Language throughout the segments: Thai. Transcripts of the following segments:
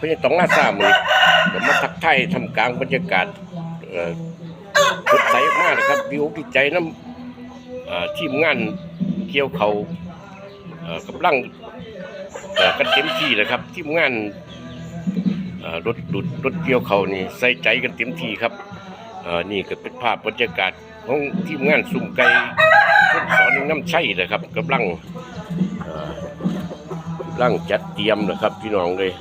เพื่อต้องหน้าซ่ามือก็มาทักทายทำกลางบรรยากาศสดใสมากนะครับดีอกดีใจน้ำเอ่อทีมงานเกี่ยวเขาเอ่อกำลังกันเต็มที่นะครับ ทีมงานรถดุดรถเกี่ยวเขานี่ใส่ใจกันเต็มที่ครับนี่ก็เป็นภาพบรรยากาศของทีมงานสุ่มไก่คนสอนน้ำใช่เลยครับกำลังกำลังจัดเตรียมนะครับพี่น้องเลย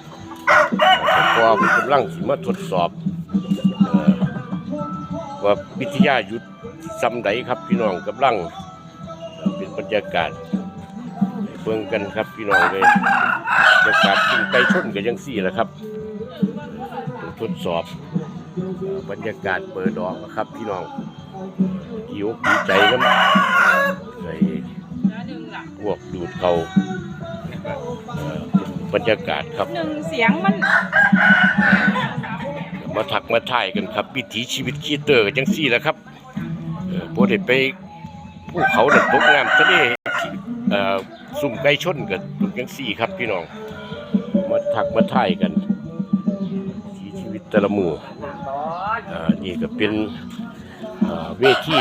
พอกำลังสิมาทดสอบว่าวิทยายุทธซ้ำใดครับพี่น้องกำลังเป็นบรรยากาศเบิ่งกันครับพี่น้องเลยบรรยากาศสุ่มไก่ชนกันยังสี่แหละครับต้องทดสอบบรรยากาศเปิดดอกนะครับพี่น้องดีอกดีใจน้ำใส่พวกดูดเขาเอ่อ บรรยากาศครับหนึ่งเสียงมัน มาถักมาถ่ายกันครับวิถีชีวิตคีเตอร์กันจังซี่แหละครับเออบ่ได้ไปภูเขาดันตกน้ำทะเลเอ่อสุ่มไก่ชนกันตกจังซี่ครับพี่น้อง มาถักมาถ่ายกันวิถีชีวิตแต่ละมืออ่านี่ก็เป็นอ่าเวที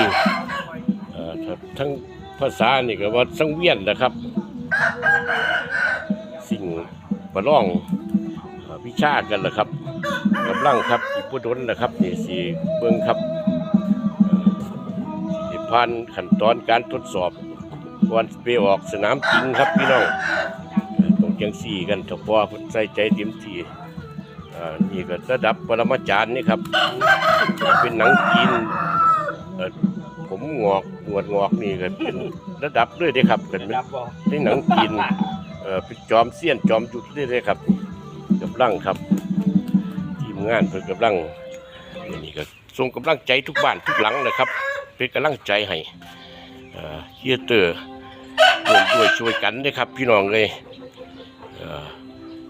เอ่อทั้งภาษานี่ก็ว่าสังเวียนนะครับสิ่ง ประลองอ่าวิชากันละครับกำลังครับอีผู้ดนนะครับนี่สีเบิ้งครับเอ่อสิผ่านขั้นตอนการทดสอบก่อนไปออกสนามจริงครับพี่น้องเอ่อต้องจังสี่กันเฉพาะเพิ่นใส่ใจเต็มที่เอ่อนี่ก็ระดับปรมาจารย์นี่ครับ เป็นหนังจีนเอ่อผมงอกหนวดงอกนี่ก็เป็นระดับเลยเด้ครับกันเป็นหนังจีนเอ่อเป็น จอมเสี้ยนจอมจุดเลยเด้ครับกำลังครับทีมงานเพิ่นกำลังนี่ก็ส่งกำลังใจทุกบ้านทุกหลังนะครับเป็นกำลังใจให้เอ่อเฮียเตอร์ร่วมด้วยช่วยกันนะครับ พี่น้องเลย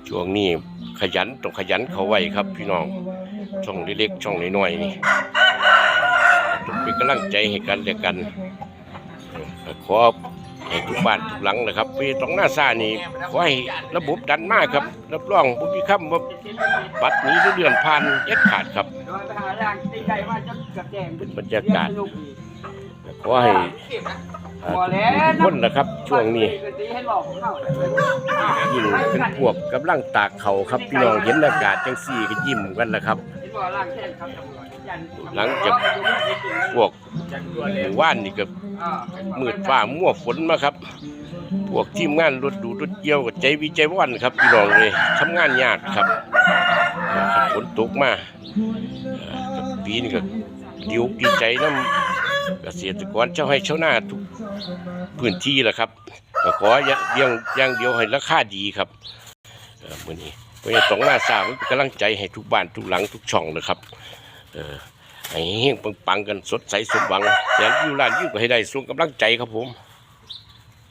ช่วงนี้ขยันต้องขยันเขาไว้ครับ พี่น้องช่องเล็กๆช่องน้อยๆนี่ต้องเป็นกำลังใจให้กันและกันขอ ให้ทุกบ้านทุกหลังนะครับพี่ต้องหน้าซ่านี่ขอให้ระบบดันมากครับรับรองบุญพิคัมว่าปัดนี้เดือนผ่านเอ็ดขาดครับเป็นบรรยากาศขอให้เอ่อทุกคนนะครับช่วงนี้ยิ่งเป็นพวกกำลังตากเขาครับพี่น้องเห็นอากาศจังสี่ก็ยิ้มกันนะครับ หลังจากพวกหมู่ว่านนี่ก็มืดฟ้ามั่วฝนมาครับ พวกทีมงานรถดูรถเกี่ยวกับใจวิจัยวันครับพี่น้องเลยทำงานยากครับฝนตกมากปีนี้ก็ดีอกดีใจน้ำเกษตรกรเจ้าให้ชาวนาทุกพื้นที่แหละครับขออย่างเดียวอย่างเดียวให้ราคาดีครับเอ่อมื้อนี้ เพราะฉะนั้นต้องหน้าสางเป็นกำลังใจให้ทุกบ้านทุกหลังทุกช่องนะครับ เออไอ้เฮงปังๆกันสดใสสมหวังอย่าอยู่ร้านอยู่ก็ให้ได้ส่งกำลังใจครับผม